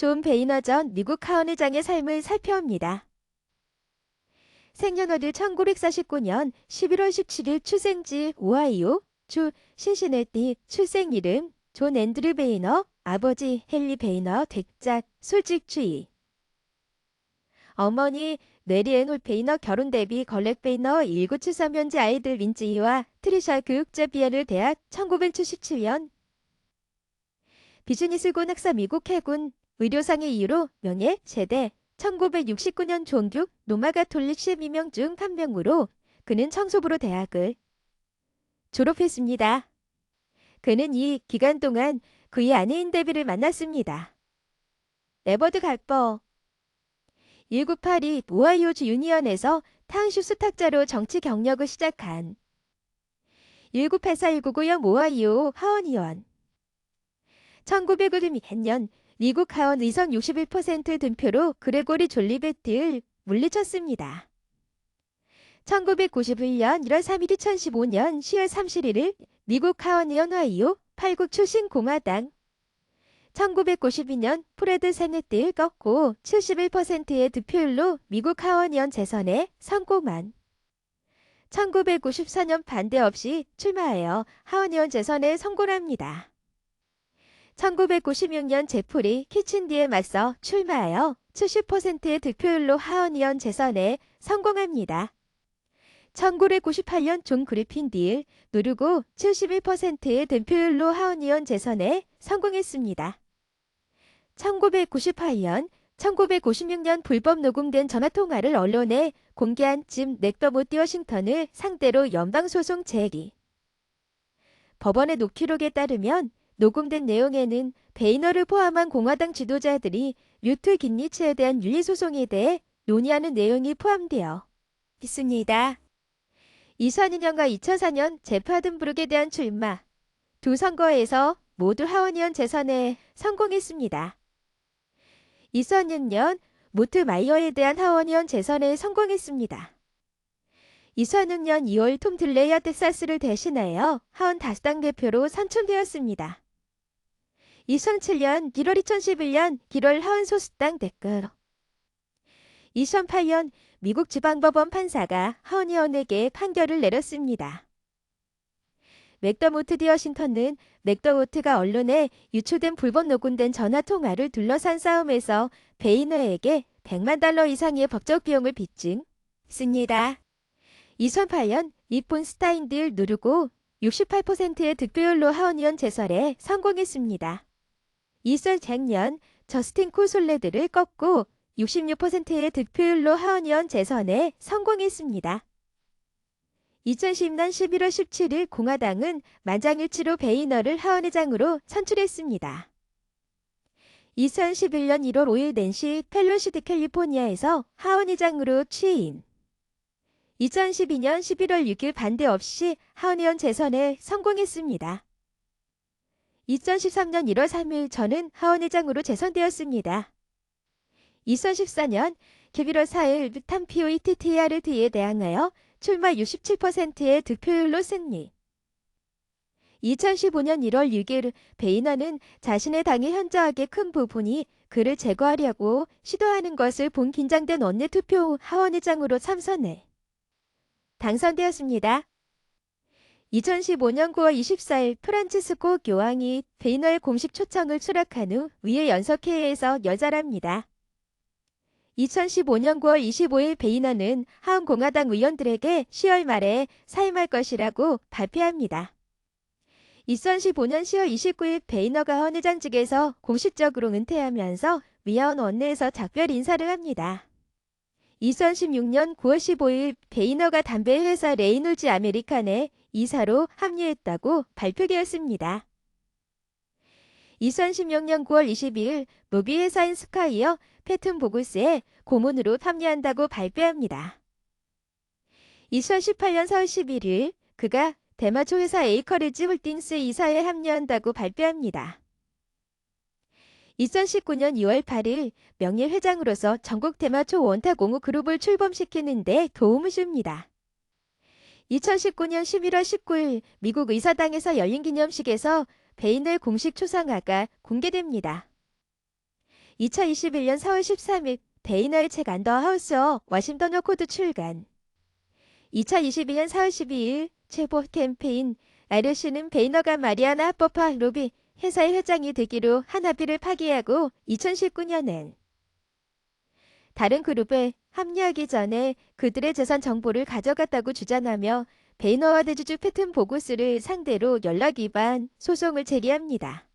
존 베이너 전 미국 하원 의장의 삶을 살펴옵니다. 생년월일 1949년 11월 17일 출생지 오하이오, 주 신시내티, 출생 이름 존 앤드류 베이너, 아버지 헨리 베이너, 댁작, 솔직주의. 어머니 메리앤 홀 베이너 결혼 대비 걸렉 베이너 1973 현재 아이들 민지희와 트리샤 교육자 비안을 대학 1977년 비즈니스군 학사 미국 해군 의료상의 이유로 명예 제대 1969년 종교 노마가톨릭 12명 중한 명으로 그는 청소부로 대학을 졸업했습니다. 그는 이 기간 동안 그의 아내인 데비를 만났습니다. 에버드 갈퍼 1982 오하이오주 유니언에서 타운슈 수탁자로 정치 경력을 시작한 1984-1990형 오하이오 하원 의원 1952년 미국 하원 의선 61% 득표로 그레고리 졸리베트를 물리쳤습니다. 1991년 1월 3일 2015년 10월 31일 미국 하원 의원 하이오 8국 출신 공화당 1992년 프레드 세네트를 꺾고 71%의 득표율로 미국 하원의원 재선에 성공한 1994년 반대 없이 출마하여 하원의원 재선에 성공합니다. 1996년 제프리 키친디에 맞서 출마하여 70%의 득표율로 하원의원 재선에 성공합니다. 1998년 존 그리핀 딜 누르고 71%의 득표율로 하원의원 재선에 성공했습니다. 1998년, 1956년 불법 녹음된 전화통화를 언론에 공개한 짐 넥더모티 워싱턴을 상대로 연방소송 제기. 법원의 녹취록에 따르면 녹음된 내용에는 베이너를 포함한 공화당 지도자들이 뮤트 긴니츠에 대한 윤리소송에 대해 논의하는 내용이 포함되어 있습니다. 2002년과 2004년 제파든부르크에 대한 출마, 두 선거에서 모두 하원의원 재선에 성공했습니다. 2006년 모트 마이어에 대한 하원의원 재선에 성공했습니다. 2006년 2월 톰 들레이어 텍사스를 대신하여 하원 다수당 대표로 선출되었습니다. 2007년 1월 2011년 1월 하원 소수당 댓글 2008년 미국 지방법원 판사가 하원의원에게 판결을 내렸습니다. 맥더모트 디어 신턴은 맥더모트가 언론에 유출된 불법 녹음된 전화 통화를 둘러싼 싸움에서 베이너에게 100만 달러 이상의 법적 비용을 빚증했습니다. 2008년 이폰 스타인들 누르고 68%의 득표율로 하원의원 재설에 성공했습니다. 2000년 저스틴 콜솔레드를 꺾고 66%의 득표율로 하원의원 재선에 성공했습니다. 2010년 11월 17일 공화당은 만장일치로 베이너를 하원의장으로 선출했습니다. 2011년 1월 5일 낸시 펠로시드 캘리포니아에서 하원의장으로 취임. 2012년 11월 6일 반대 없이 하원의원 재선에 성공했습니다. 2013년 1월 3일 저는 하원의장으로 재선되었습니다. 2014년 11월 4일 탐피오이 TTRD에 대항하여 출마 67%의 득표율로 승리. 2015년 1월 6일 베이너는 자신의 당의 현저하게 큰 부분이 그를 제거하려고 시도하는 것을 본 긴장된 원내 투표 하원의장으로 참선해 당선되었습니다. 2015년 9월 24일 프란치스코 교황이 베이너의 공식 초청을 수락한 후 위의 연석회의에서 여자랍니다. 2015년 9월 25일 베이너는 하원공화당 의원들에게 10월 말에 사임할 것이라고 발표합니다. 2015년 10월 29일 베이너가 헌의장직에서 공식적으로 은퇴하면서 위아원 원내에서 작별 인사를 합니다. 2016년 9월 15일 베이너가 담배 회사 레이놀즈 아메리칸에 이사로 합류했다고 발표되었습니다. 2016년 9월 22일 무비 회사인 스카이어 패튼 보글스에 고문으로 합류한다고 발표합니다. 2018년 4월 11일 그가 대마초 회사 에이커리지 홀딩스 이사에 합류한다고 발표합니다. 2019년 2월 8일 명예회장으로서 전국 대마초 원타공우 그룹을 출범시키는 데 도움을 줍니다. 2019년 11월 19일 미국 의사당에서 열린 기념식에서 베인의 공식 초상화가 공개됩니다. 2021년 4월 13일 베이너의 책 안더 하우스어 워싱턴어 코드 출간. 2022년 4월 12일 최보 캠페인 아르시는 베이너가 마리아나 합법화 로비 회사의 회장이 되기로 한 합의를 파기하고 2019년엔 다른 그룹에 합류하기 전에 그들의 재산 정보를 가져갔다고 주장하며 베이너와 대주주 패튼 보고스를 상대로 연락 위반 소송을 제기합니다.